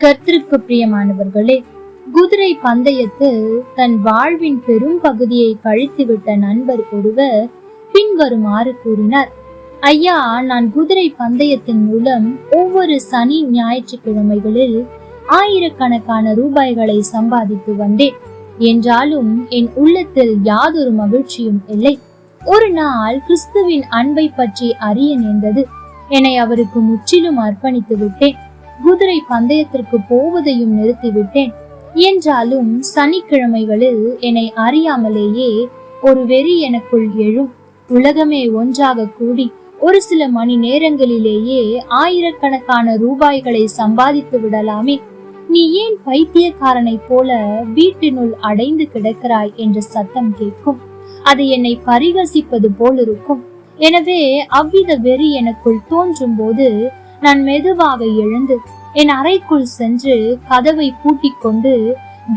கர்த்தருக்கு பிரியமானவர்களே குதிரை பந்தயத்தில் தன் வாழ்வின் பெரும் பகுதியை கழித்துவிட்ட நண்பர் ஒருவர் பின்வருமாறு கூறினார் ஐயா நான் குதிரை பந்தயத்தின் மூலம் ஒவ்வொரு சனி ஞாயிற்றுக்கிழமைகளில் ஆயிரக்கணக்கான ரூபாய்களை சம்பாதித்து வந்தேன். என்றாலும் என் உள்ளத்தில் யாதொரு மகிழ்ச்சியும் இல்லை. ஒரு நாள் கிறிஸ்துவின் அன்பை பற்றி அறிய நேர்ந்தது. என்னை அவருக்கு முற்றிலும் அர்ப்பணித்து விட்டேன். குதிரை பந்தயத்திற்கு போவதையும் நிறுத்திவிட்டேன். என்றாலும் சனிக்கிழமைகளில் என்னை அறியாமலேயே ஒரு வெறி எனக்குள் எழும். உலகமே ஒன்றாக கூடி ஒரு சில மணி நேரங்களிலேயே ஆயிரக்கணக்கான ரூபாய்களை சம்பாதித்து விடலாமே. நீ ஏன் பைத்தியக்காரனைப் போல வீட்டினுள் அடைந்து கிடக்கிறாய் என்ற சத்தம் கேட்கும். அது என்னை பரிகசிப்பது போல் இருக்கும் எனவே அவ்வித வெறி எனக்குள் தோன்றும் போது நான் மெதுவாக எழுந்து என் அறைக்குள் சென்று கதவை பூட்டிக் கொண்டு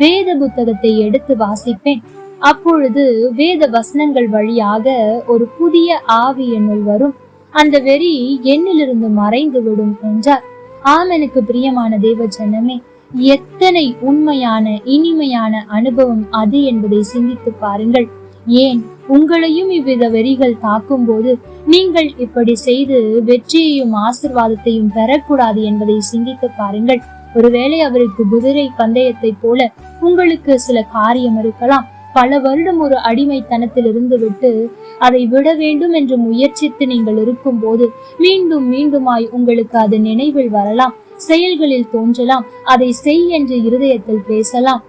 வேத புத்தகத்தை எடுத்து வாசிப்பேன். அப்பொழுது வேத வசனங்கள் வழியாக ஒரு புதிய ஆவி என்னுள் வரும். அந்த வெறி என்னிலிருந்து மறைந்து விடும் என்றார். ஆமனுக்கு பிரியமான தேவ ஜனமே எத்தனை உண்மையான இனிமையான அனுபவம் அது என்பதை சிந்தித்து பாருங்கள். ஏன்? உங்களையும் இவ்வித வெறிகள் தாக்கும் போது நீங்கள் இப்படி செய்து வெற்றியையும் ஆசிர்வாதத்தையும் பெறக்கூடாது என்பதை சிந்தித்து பாருங்கள். ஒருவேளை அவருக்கு குதிரை பந்தயத்தை போல உங்களுக்கு சில காரியம் இருக்கலாம். பல வருடம் ஒரு அடிமைத்தனத்தில் இருந்து விட்டு அதை விட வேண்டும் என்று முயற்சித்து நீங்கள் இருக்கும் போது மீண்டும் மீண்டுமாய் உங்களுக்கு அது நினைவில் வரலாம். செயல்களில் தோன்றலாம். அதை செய் என்று இருதயத்தில் பேசலாம்.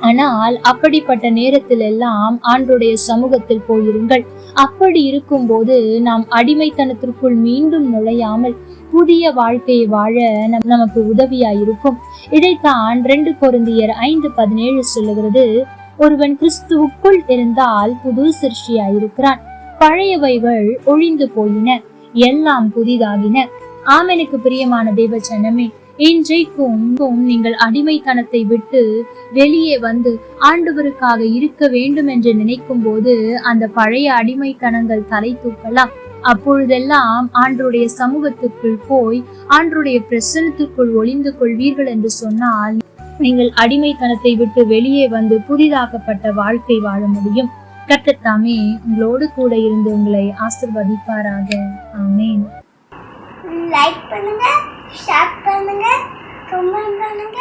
ஆனால் அப்படிப்பட்ட நேரத்தில் எல்லாம் ஆண்டுடைய சமூகத்தில் போயிருங்கள். அப்படி இருக்கும்போது நாம் அடிமைத்தனத்திற்குள் மீண்டும் நுழையாமல் புதிய வாழ்க்கையை வாழ நம்- நமக்கு உதவியாயிருக்கும். இதைத்தான் ரெண்டு பொருந்தியர் ஐந்து பதினேழு சொல்லுகிறது. ஒருவன் கிறிஸ்துவுக்குள் இருந்தால் புது சிருஷ்டியாயிருக்கிறான். பழையவைகள் ஒழிந்து போயின. எல்லாம் புதிதாகின. ஆமெனுக்கு பிரியமான தேவ சனமே இன்றைக்கும் நீங்கள் அடிமைத்தனத்தை விட்டு வெளியே வந்து ஆண்டவருக்காக இருக்க வேண்டும் என்று நினைக்கும் போது அந்த பழைய அடிமைத்தனங்கள் தலை தூக்கலாம். அப்பொழுதெல்லாம் ஆண்டருடைய சமூகத்துக்குள் போய் ஆண்டருடைய பிரசனத்துக்குள் ஒளிந்து கொள்வீர்கள் என்று சொன்னால் நீங்கள் அடிமைத்தனத்தை விட்டு வெளியே வந்து புதிதாக்கப்பட்ட வாழ்க்கை வாழ முடியும். கட்டத்தாமே உங்களோடு கூட இருந்து உங்களை ஆசிர்வதிப்பாராக. ஆமேன். லைக் பண்ணுங்க. ஷேர் பண்ணுங்க கமெண்ட் பண்ணுங்க